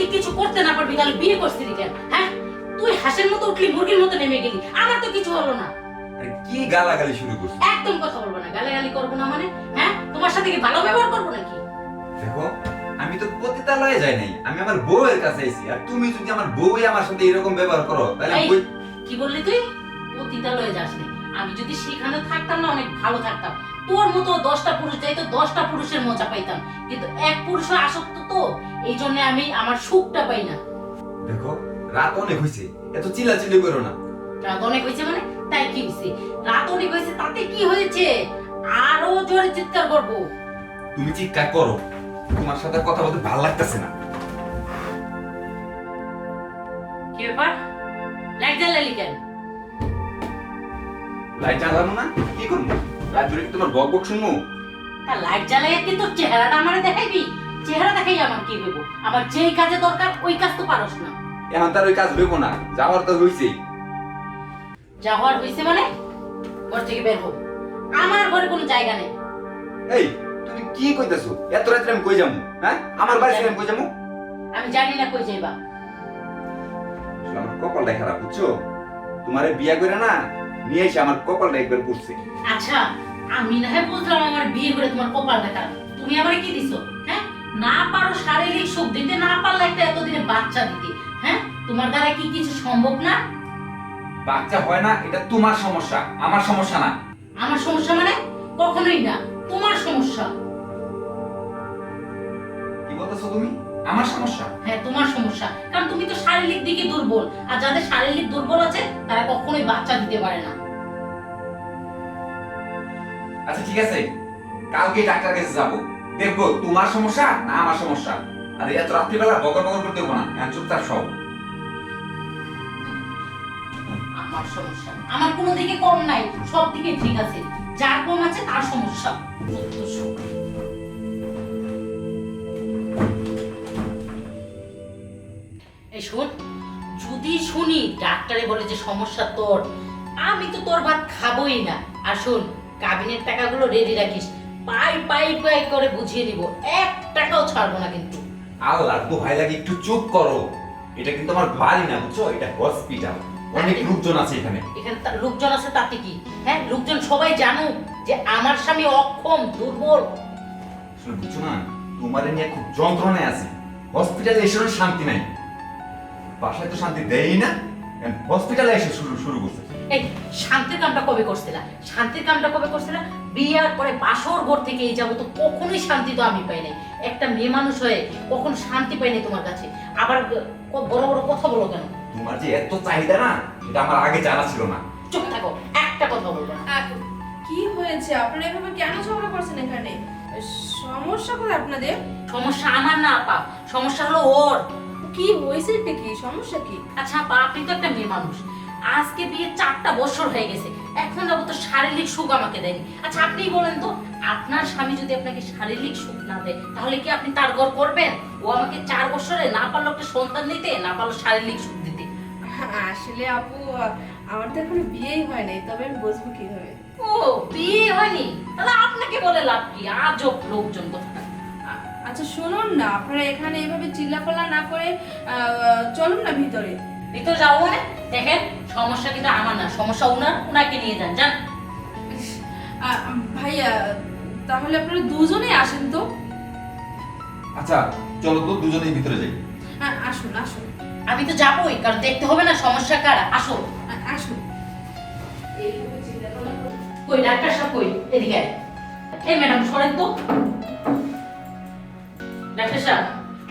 যদি কিছু করতে না পারবি তাহলে বিয়ে করছিলি কেন? হ্যাঁ? তুই হাঁসের মতো উঠলি মুরগির মতো নেমে গেলি। আমার তো কিছু হলো না। আরে কি গালাগালি শুরু করছ একদম কথা বলব না গালাগালি করব না মানে? হ্যাঁ? তোমার সাথে কি ভালো ব্যবহার করব নাকি? দেখো আমি তো পতিতালয়ে যাই নাই আমি আমার বউয়ের কাছে আইছি আর তুমি যদি আমার বউই আমার সাথে এরকম ব্যবহার করো তাহলে কি বললি তুই? পতিতালয়ে যাসনি আমি যদি সেখানে থাকতাম না অনেক ভালো থাকতাম। তোর মতো দশটা পুরুষ যাইতো দশটা পুরুষের মজা পাইতাম। কিন্তু এক পুরুষ আসক্ত তো এই জন্য আমি আমার সুখটা পাই না। দেখো রাত অনেক হয়েছে এত চিল্লাচিল্লি করো না। রাত অনেক হয়েছে মানে? তাই কি হয়েছে রাত অনেক হয়েছে তাতে কি হয়েছে? আরও জোরে চিৎকার করব। তুমি চিৎকার করো তোমার সাথে কথা বলতে ভালো লাগতেছে না। কি ব্যাপার? লাইট জ্বালালি কেন? লাইট জ্বালানো না? কি করব? রাত ধরে কি তোমার বক বক শুনব? তা লাইট জ্বালাই কি তোর চেহারাটা আমারে দেখাইবি? চেহারা দেখাই আমার কি হইব? আমার যেই কাজে দরকার ওই কাজ তো পারস না। এখন তার ওই কাজ হইব না। যাওয়ার তো হইছেই। যা হওয়ার হয়েছে মানে? ঘর থেকে বের হোক আমার ঘরে কোনো জায়গা নেই। এই তুমি কি কইতাছো? এত রাত্রে আমি কই যাব হ্যাঁ? আমার বাড়ি থেকে আমি কই যাব আমি জানি না কই যাইবা। আমার কপালটা খারাপ বুঝছ? তোমারে বিয়া করে না নিয়ে এসে আমার কপালটা একবার পুষছে আচ্ছা আমি না হয় বুঝলাম আমার বিয়ে করে তোমার কপাল দেখা তুমি আমারে কি দিছো হ্যাঁ? না পারো শারীরিক সুখ দিতে না পারলে একটা এতদিনে বাচ্চা দিতে হ্যাঁ? তোমার দ্বারা কি কিছু সম্ভব না? বাচ্চা হয় না এটা তোমার সমস্যা আমার সমস্যা না। আমার সমস্যা মানে? কখনোই না তোমার সমস্যা। কি বলতেছো তুমি? আমার সমস্যা? হ্যাঁ তোমার সমস্যা। কারণ তুমি তো শারীরিক দিকে দুর্বল। আর যাদের শারীরিক দুর্বল আছে তারা কখনোই বাচ্চা দিতে পারে না। আচ্ছা ঠিক আছে। কালকে ডাক্তার কাছে যাব। দেখব তোমার সমস্যা না আমার সমস্যা। আর এত রাত্রিবেলা বকর বকর করতে দেবো না। এখন চুপচাপ সব আমার সমস্যা। আমার কোনো দিকে কম নাই। সব দিকে ঠিক আছে। যার কম আছে তার সমস্যা। শোন যদি শুনি ডাক্তারে বলে যে সমস্যা তোর আমি তো তোর ভাত খাবোই না। আর শোন কাবিনের টাকাগুলো রেডি রাখিস পাই পাই পাই করে বুঝিয়ে নিব। এক টাকাও ছাড়বো না কিন্তু। আল্লাহ তো ভাই লাগে একটু চুপ করো। এটা কিন্তু আমার বাড়ি না বুঝছ? এটা হসপিটাল অনেক লোকজন আছে এখানে। এখানে লোকজন আছে তাতে কি? হ্যাঁ লোকজন সবাই জানুক যে আমার স্বামী অক্ষম দুর্বল। আসলে বুঝছ না তোমার নিয়ে খুব যন্ত্রণায় আছে। হসপিটালে এসে শান্তি নাই। বাসায় তো শান্তি দেয়ই না। হসপিটালে এসে শুরু শুরু করছে। এই শান্তির কামটা কবে করছিলা? শান্তির কামটা কবে করছিলা? বিয়ার পরে বাসর ঘর থেকে এই যাব তো কখনোই শান্তি তো আমি পাই নাই। একটা মেয়ে মানুষ হয়ে কখন শান্তি পাই নাই তোমার কাছে। আবার বড় বড় কথা বলো কেন? তোমার যে এত চাহিদা না এটা আমার আগে জানা ছিল না। চুপ থাকো একটা কথা বলব না। কি হয়েছে? আপনারা এভাবে কেন ঝগড়া করছেন এখানে? সমস্যা কোথায় আপনাদের? সমস্যা আমার না আপা। সমস্যা হলো ওর। কি হয়েছে কি? সমস্যা কি? আচ্ছা আপা আপনি তো একটা মেয়ে মানুষ। আজকে বিয়ে চারটা বছর হয়ে গেছে। এখন যাব তো শারীরিক সুখ আমাকে দেয়নি। আচ্ছা আপনিই বলেন তো আপনার স্বামী যদি আপনাকে শারীরিক সুখ না দেয় তাহলে কি আপনি তার ঘর করবেন? ও আমাকে চার বছরে না পারল একটা সন্তান দিতে না পারল শারীরিক সুখ দিতে। আসলে আপু আমার তো এখনও বিয়েই হয় নাই তবে আমি বুঝব কীভাবে। ও বিয়ে হয়নি? তাহলে আপনাকে বলে লাভ কি? আজব লোকজন কথা আচ্ছা শুনুন না আপনারা এখানে এভাবে চিল্লাপাল্লা না করে আহ, চলুন না ভিতরে। ভিতরে যাব মানে? দেখেন সমস্যা কিন্তু আমার না সমস্যা উনার উনাকে নিয়ে যান যান। ভাইয়া তাহলে আপনারা দুজনেই আসেন তো। আচ্ছা চলো তো দুজনেই ভিতরে যাই। হ্যাঁ আসুন আসুন। আমি তো যাবোই কারণ দেখতে হবে না সমস্যা কার। আসো। আসুন। কই ডাক্তার সাহেব কই? এদিকে এই ম্যাডাম সরেন তো। ডাক্তার সাহেব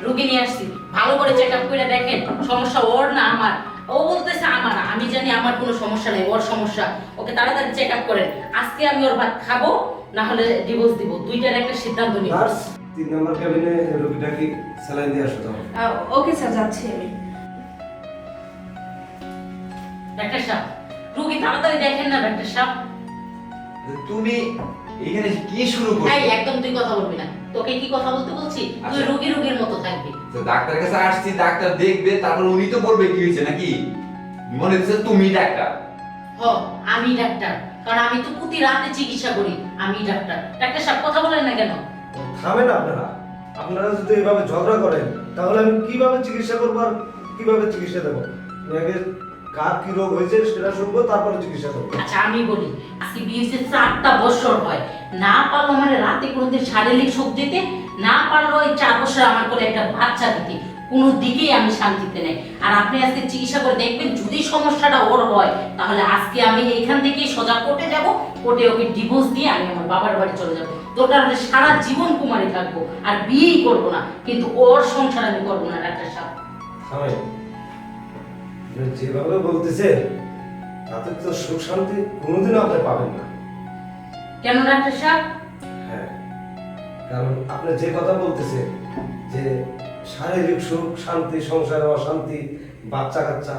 রোগী নিয়ে আসছি। ভালো করে চেক আপ করে দেখেন সমস্যা ওর না আমার? ও বলতেছে আমার আমি জানি আমার কোনো সমস্যা নেই ওর সমস্যা। ওকে তাড়াতাড়ি চেক আপ করেন। আজকে আমি ওর ভাত খাব না হলে ডিভোর্স দিব। দুইটার একটা সিদ্ধান্ত নিব তিন নম্বর ক্যাবিনে রোগীটাকে স্যালাইন দিয়ে আসো তখন আহ, ওকে স্যার যাচ্ছি আমি। ডাক্তার সাহেব রোগী তাড়াতাড়ি দেখেন না ডাক্তার সাহেব তুমি এখানে কি শুরু করছ? একদম তুই কথা বলবি না। তোকে কি কথা বলতে বলছি? তুই আচ্ছা। রোগী রোগীর মতো থাকবি। তো ডাক্তারের কাছে আসছি ডাক্তার দেখবে তারপর উনি তো বলবে কি হয়েছে নাকি? মনে হচ্ছে তুমি ডাক্তার। হ আমি ডাক্তার। কারণ আমি তো প্রতি রাতে চিকিৎসা করি আমি ডাক্তার। ডাক্তার সাহেব কথা বলেন না কেন? থামেন আপনারা। আপনারা যদি এভাবে ঝগড়া করেন তাহলে আমি কীভাবে চিকিৎসা করব আর কীভাবে চিকিৎসা দেবো? আমি আগে কার কি রোগ হয়েছে সেটা শুনব তারপরে চিকিৎসা করব। আচ্ছা আমি বলি আজকে বিয়ে হচ্ছে চারটা বছর হয়। না পারল মানে রাতে কোনোদিন শারীরিক সুখ দিতে না পারল ওই চার বছর আমার করে একটা বাচ্চা দিতে। কোনো দিকেই আমি শান্তিতে নেই। আর আপনি আজকে চিকিৎসা করে দেখবেন যদি সমস্যাটা ওর হয় তাহলে আজকে আমি এইখান থেকেই সোজা কোর্টে যাব। কোর্টে ওকে ডিভোর্স দিয়ে আমি আমার বাবার বাড়ি চলে যাব। দরকার হলে সারা জীবন কুমারী থাকব আর বিয়েই করব না। কিন্তু ওর সংসার আমি করব না ডাক্তার সাহেব। যেভাবে বলতেছে তাতে তো সুখ শান্তি কোনোদিনও আপনি পাবেন না। কেন ডাক্তার সাহেব? হ্যাঁ কারণ আপনি যে কথা বলতেছেন যে শারীরিক সুখ শান্তি সংসারে অশান্তি বাচ্চা কাচ্চা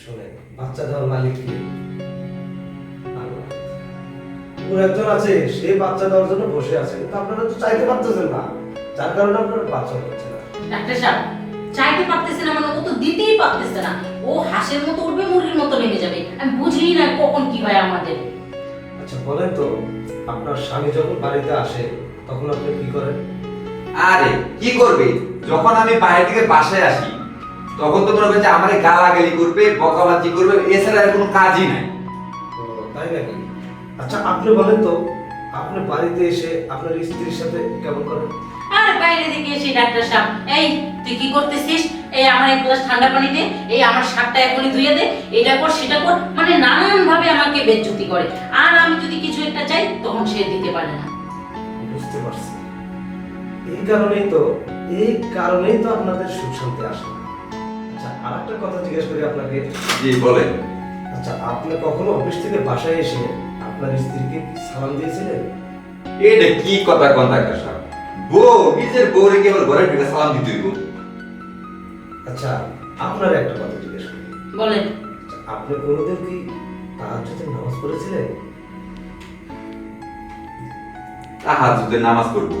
শুনে বাচ্চা দেওয়ার মালিক কে। ওর একজন আছে সে বাচ্চা দেওয়ার জন্য বসে আছে কিন্তু আপনারা তো চাইতে পারতেছেন না। যার কারণে আপনার বাচ্চা হচ্ছে না। ডাক্তার সাহেব চাইতে পারতেছে না মানে ও তো দিতেই পারতেছে না। ও হাঁসের মতো উঠবে মুরগির মতো নেমে যাবে। আমি বুঝি না কখন কি হয় আমাদের। আচ্ছা বলেন তো আপনার স্বামী যখন বাড়িতে আসে তখন আপনি কি করেন? আরে কি করবে? যখন আমি বাইরে থেকে বাসায় আসি তখন তো মনে করছে আমার গালাগালি করবে বকাবাজি করবে এছাড়া আর কোনো কাজই নাই। ও, তাই নাকি? আচ্ছা আপনি বলেন তো আপনি বাড়িতে এসে আপনার স্ত্রীর সাথে কেমন করেন? আর বাইরে থেকে এসে ডাক্তার সাহেব এই তুই কি করতেছিস? এই আমার এক গ্লাস ঠান্ডা পানি দে এই আমার শাকটা এখনই ধুয়ে দে এটা কর সেটা কর মানে নানান ভাবে আমাকে বেজ্জতি করে। আর আমি যদি কিছু একটা চাই তখন সে দিতে পারে না। বুঝতে পারছি। এই কারণেই তো এই কারণেই তো আপনাদের সুখ শান্তি আসে না। আচ্ছা আর একটা কথা জিজ্ঞেস করি আপনাকে। জি বলেন। আচ্ছা আপনি কখনো অফিস থেকে বাসায় এসে আপনার স্ত্রীকে সালাম দিয়েছিলেন? এটা কি কথা ডাক্তার সাহেব? বউ নিজের বউরে কেবল ঘরে ঢুকে সালাম দিতে হইব। আচ্ছা আপনার একটা কথা জিজ্ঞেস করি। বলেন। আচ্ছা, আপনি কোনোদিন কি তার নামাজ পড়েছিলেন? তাহাজুদের নামাজ পড়ব।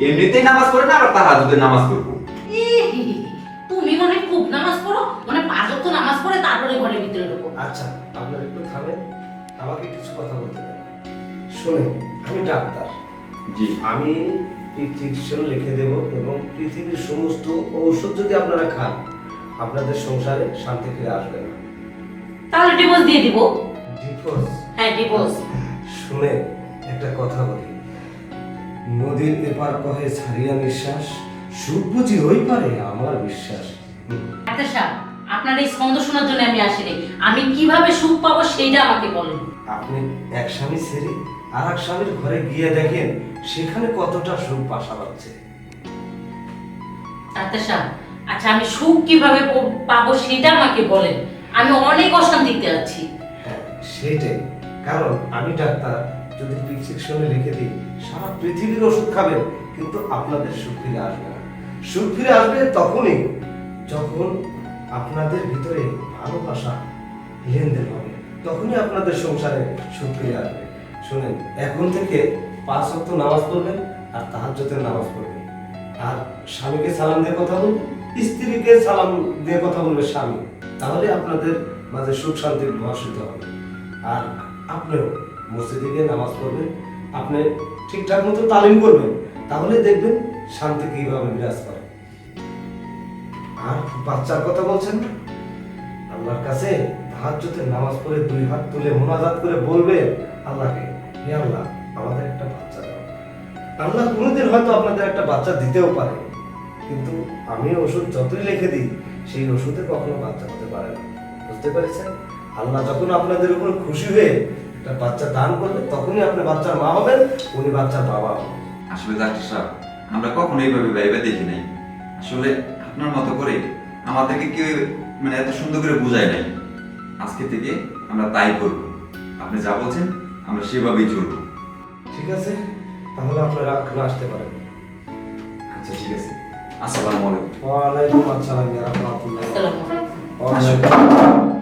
এমনিতেই নামাজ পড়ে না আবার তাহাজুদের নামাজ পড়ব। তুমি মনে খুব নামাজ পড়ো মানে পাঁচ ওয়াক্ত নামাজ পড়ে তারপরে ঘরের ভিতরে ঢুকো। আচ্ছা আপনার একটু থামেন আমাকে কিছু কথা বলতে দেন। শুনেন আমি ডাক্তার। জি। আমি প্রেসক্রিপশন লিখে দেব এবং পৃথিবীর সমস্ত ঔষধ যদি আপনারা খান আপনাদের সংসারে শান্তি ফিরে আসবে না। তাহলে ডিভোর্স দিয়ে দিব। ডিভোর্স হ্যাঁ ডিভোর্স শুনে একটা কথা বলি। নদীর এপার কহে ছাড়িয়া নিঃশ্বাস সুখ বুঝি হই পারে আমার বিশ্বাস। ডাক্তার সাহেব আপনার এই ছন্দ শোনার জন্য আমি আসিনি। আমি কীভাবে সুখ পাবো সেইটা আমাকে বলেন। আপনি এক স্বামী ছেড়ে আর এক স্বামীর ঘরে গিয়ে দেখেন সেখানে কতটা সুখ বাসা বাঁধছে ডাক্তার সাহেব আচ্ছা আমি সুখ কীভাবে পাবো সেটা আমাকে বলেন। আমি অনেক অশান্তিতে আছি। হ্যাঁ সেটাই। কারণ আমি ডাক্তার যদি প্রেসক্রিপশনে লিখে দিই সারা পৃথিবীর ওষুধ খাবেন কিন্তু আপনাদের সুখ ফিরে আসবে না। সুখ ফিরে আসবে তখনই যখন আপনাদের ভিতরে ভালোবাসা লেনদেন হবে। তখনই আপনাদের সংসারে সুখ ফিরে আসবে। শুনেন, এখন থেকে পাঁচ ওয়াক্ত নামাজ পড়বেন আর তাহাজ্জুদের নামাজ পড়বেন। আর স্বামীকে সালাম দিয়ে কথা বলবেন স্ত্রীকে সালাম দিয়ে কথা বলবে স্বামী। তাহলে আপনাদের মাঝে সুখ শান্তির বসিত হবে। আর আপনিও মসজিদে গিয়ে নামাজ পড়বেন, আপনি ঠিকঠাক মতো তালিম করবেন, তাহলে দেখবেন শান্তি কীভাবে বিরাজ করে। আর বাচ্চার কথা বলছেন আল্লাহর কাছে তাহাজ্জুদে নামাজ পড়ে দুই হাত তুলে মোনাজাত করে বলবে আল্লাহকে। হে আল্লাহ, আমাদের একটা বাচ্চা দাও। আল্লাহ কোনোদিন হয়তো আপনাদের একটা বাচ্চা দিতেও পারে, কিন্তু আমি ওষুধ যতই লিখে দিই, সেই ওষুধে কখনো বাচ্চা হতে পারে না। বুঝতে পেরেছেন? আল্লাহ যখন আপনাদের উপর খুশি হয়ে একটা বাচ্চা দান করবে, তখনই আপনি বাচ্চার মা হবেন, উনি বাচ্চার বাবা হবেন। আসলে ডাক্তার সাহেব, আমরা কখনো এইভাবে ভাইবে দেখি নাই। আসলে আপনার মতো করে আমাদেরকে কেউ মানে এত সুন্দর করে বুঝায় নাই। আজকে থেকে আমরা তাই করব। আপনি যা বলছেন আমরা সেভাবেই চলব। ঠিক আছে? তাহলে আপনারা এখন আসতে পারেন। আচ্ছা ঠিক আছে। আসসালামু আলাইকুম। ওয়ালাইকুম আসসালাম ইয়া রাহমাতুল্লাহ আসসালামু আলাইকুম।